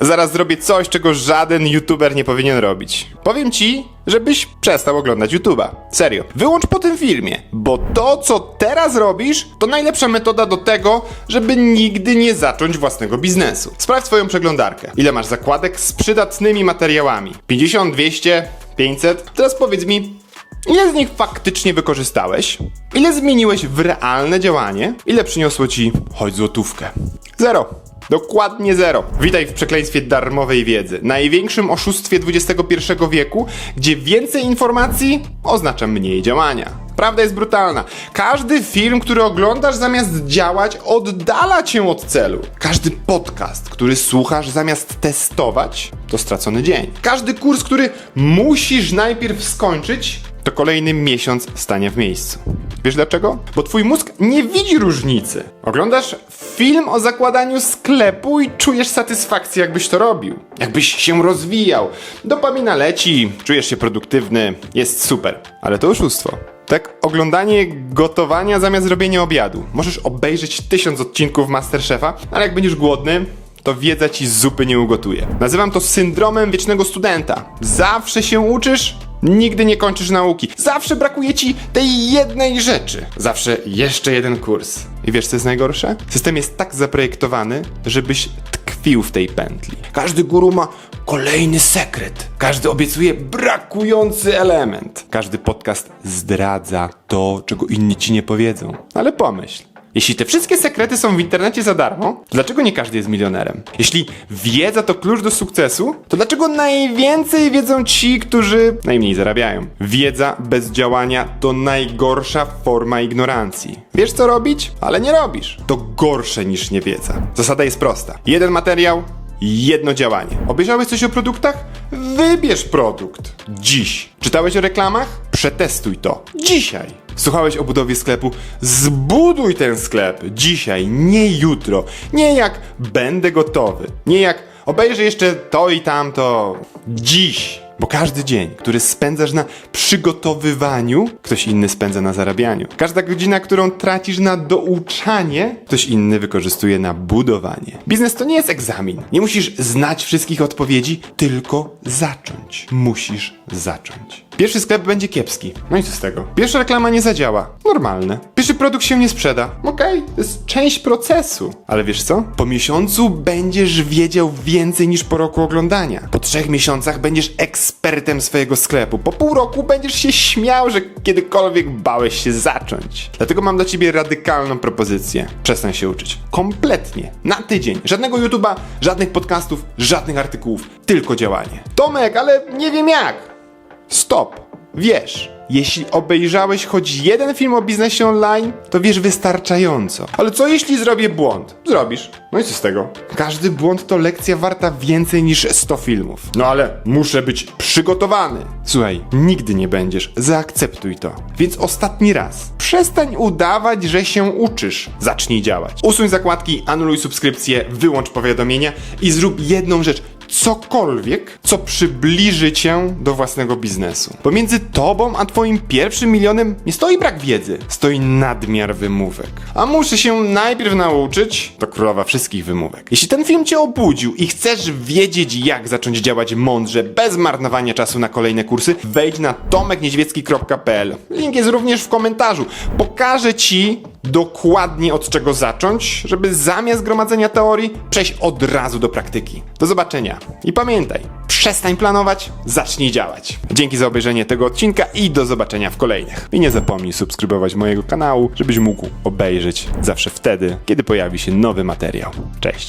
Zaraz zrobię coś, czego żaden youtuber nie powinien robić. Powiem ci, żebyś przestał oglądać YouTube'a. Serio. Wyłącz po tym filmie, bo to, co teraz robisz, to najlepsza metoda do tego, żeby nigdy nie zacząć własnego biznesu. Sprawdź swoją przeglądarkę. Ile masz zakładek z przydatnymi materiałami? 50, 200, 500? Teraz powiedz mi, Ile z nich faktycznie wykorzystałeś? Ile zmieniłeś w realne działanie? Ile przyniosło ci choć złotówkę? Zero. Dokładnie zero. Witaj w przekleństwie darmowej wiedzy. Największym oszustwie XXI wieku, gdzie więcej informacji oznacza mniej działania. Prawda jest brutalna. Każdy film, który oglądasz zamiast działać, oddala cię od celu. Każdy podcast, który słuchasz zamiast testować, to stracony dzień. Każdy kurs, który musisz najpierw skończyć, to kolejny miesiąc stanie w miejscu. Wiesz dlaczego? Bo twój mózg nie widzi różnicy. Oglądasz film o zakładaniu sklepu i czujesz satysfakcję, jakbyś to robił. Jakbyś się rozwijał. Dopamina leci, czujesz się produktywny, jest super. Ale to oszustwo. Tak, oglądanie gotowania zamiast robienia obiadu. Możesz obejrzeć tysiąc odcinków Masterchefa, ale jak będziesz głodny, to wiedza ci zupy nie ugotuje. Nazywam to syndromem wiecznego studenta. Zawsze się uczysz, nigdy nie kończysz nauki. Zawsze brakuje ci tej jednej rzeczy. Zawsze jeszcze jeden kurs. I wiesz co jest najgorsze? System jest tak zaprojektowany, żebyś tkwił w tej pętli. Każdy guru ma kolejny sekret. Każdy obiecuje brakujący element. Każdy podcast zdradza to, czego inni ci nie powiedzą. Ale pomyśl. Jeśli te wszystkie sekrety są w internecie za darmo, dlaczego nie każdy jest milionerem? Jeśli wiedza to klucz do sukcesu, to dlaczego najwięcej wiedzą ci, którzy najmniej zarabiają? Wiedza bez działania to najgorsza forma ignorancji. Wiesz co robić, ale nie robisz. To gorsze niż niewiedza. Zasada jest prosta. Jeden materiał, jedno działanie. Obejrzałeś coś o produktach? Wybierz produkt. Dziś. Czytałeś o reklamach? Przetestuj to. Dzisiaj. Słuchałeś o budowie sklepu? Zbuduj ten sklep dzisiaj, nie jutro. Nie jak będę gotowy. Nie jak obejrzę jeszcze to i tamto. Dziś. Bo każdy dzień, który spędzasz na przygotowywaniu, ktoś inny spędza na zarabianiu. Każda godzina, którą tracisz na douczanie, ktoś inny wykorzystuje na budowanie. Biznes to nie jest egzamin. Nie musisz znać wszystkich odpowiedzi, tylko zacząć. Musisz zacząć. Pierwszy sklep będzie kiepski. No i co z tego? Pierwsza reklama nie zadziała. Normalne. Pierwszy produkt się nie sprzeda. Okej, to jest część procesu. Ale wiesz co? Po miesiącu będziesz wiedział więcej niż po roku oglądania. Po trzech miesiącach będziesz ekspertem swojego sklepu. Po pół roku będziesz się śmiał, że kiedykolwiek bałeś się zacząć. Dlatego mam dla ciebie radykalną propozycję. Przestań się uczyć. Kompletnie. Na tydzień. Żadnego YouTube'a, żadnych podcastów, żadnych artykułów. Tylko działanie. Tomek, ale nie wiem jak. Stop. Wiesz, jeśli obejrzałeś choć jeden film o biznesie online, to wiesz wystarczająco. Ale co jeśli zrobię błąd? Zrobisz. No i co z tego? Każdy błąd to lekcja warta więcej niż 100 filmów. No ale muszę być przygotowany. Słuchaj, nigdy nie będziesz. Zaakceptuj to. Więc ostatni raz. Przestań udawać, że się uczysz. Zacznij działać. Usuń zakładki, anuluj subskrypcję, wyłącz powiadomienia i zrób jedną rzecz cokolwiek, co przybliży cię do własnego biznesu. Pomiędzy tobą a twoim pierwszym milionem nie stoi brak wiedzy, stoi nadmiar wymówek. A muszę się najpierw nauczyć, to królowa wszystkich wymówek. Jeśli ten film cię obudził i chcesz wiedzieć, jak zacząć działać mądrze, bez marnowania czasu na kolejne kursy, wejdź na tomekniedźwiecki.pl. Link jest również w komentarzu. Pokażę ci dokładnie od czego zacząć, żeby zamiast gromadzenia teorii przejść od razu do praktyki. Do zobaczenia i pamiętaj, przestań planować, zacznij działać. Dzięki za obejrzenie tego odcinka i do zobaczenia w kolejnych. I nie zapomnij subskrybować mojego kanału, żebyś mógł obejrzeć zawsze wtedy, kiedy pojawi się nowy materiał. Cześć!